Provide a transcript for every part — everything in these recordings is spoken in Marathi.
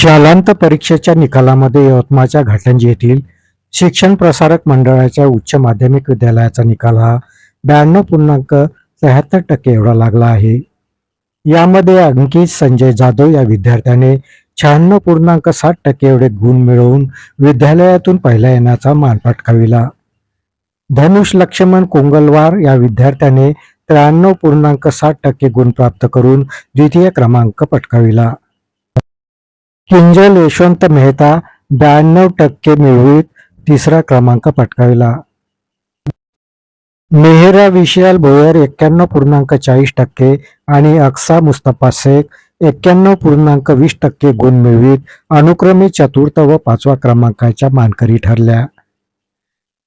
शालांत परीक्षेच्या निकालामध्ये यवतमाळच्या घाटंजी येथील शिक्षण प्रसारक मंडळाच्या उच्च माध्यमिक विद्यालयाचा निकाल हा ब्याण्णव पूर्णांक त्र्याहत्तर टक्के एवढा लागला आहे. यामध्ये अंकित संजय जाधव या विद्यार्थ्याने शहाण्णव पूर्णांक साठ टक्के एवढे गुण मिळवून विद्यालयातून पहिला येण्याचा मान पटकाविला धनुष लक्ष्मण कोंगलवार या विद्यार्थ्याने त्र्याण्णव पूर्णांक साठ टक्के गुण प्राप्त करून द्वितीय क्रमांक पटकाविला. किंजल यशवंत मेहता ब्याण्णव टक्के मिळवीत तिसरा क्रमांक पटकाविला. मेहरा विशाल भोयर एक्क्याण्णव पूर्णांक चाळीस टक्के आणि अक्सा मुस्तफा शेख एक्क्याण्णव पूर्णांक वीस टक्के गुण मिळवीत अनुक्रमे चतुर्थ व पाचवा क्रमांकाच्या मानकरी ठरल्या.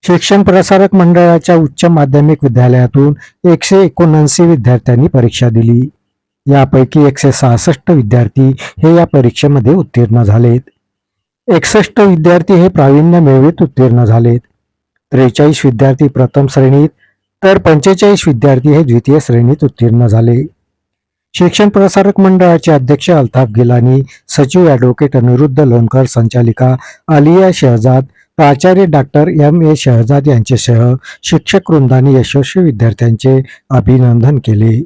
शिक्षण प्रसारक मंडळाच्या उच्च माध्यमिक विद्यालयातून एकशे एकोणऐंशी विद्यार्थ्यांनी परीक्षा दिली. यापैकी एकशे सहासष्ट विद्यार्थी हे या परीक्षेमध्ये उत्तीर्ण झालेत. एकसष्ट विद्यार्थी हे प्रावीण्य मिळवीत उत्तीर्ण झालेत. त्रेचाळीस विद्यार्थी प्रथम श्रेणीत तर पंचेचाळीस विद्यार्थी हे द्वितीय श्रेणीत उत्तीर्ण झाले. शिक्षण प्रसारक मंडळाचे अध्यक्ष अल्ताफ गिलानी सचिव ॲडव्होकेट अनिरुद्ध लोणकर संचालिका आलिया शहजाद प्राचार्य डॉक्टर एम ए शहजाद यांच्यासह शिक्षक वृंदाने यशस्वी विद्यार्थ्यांचे अभिनंदन केले.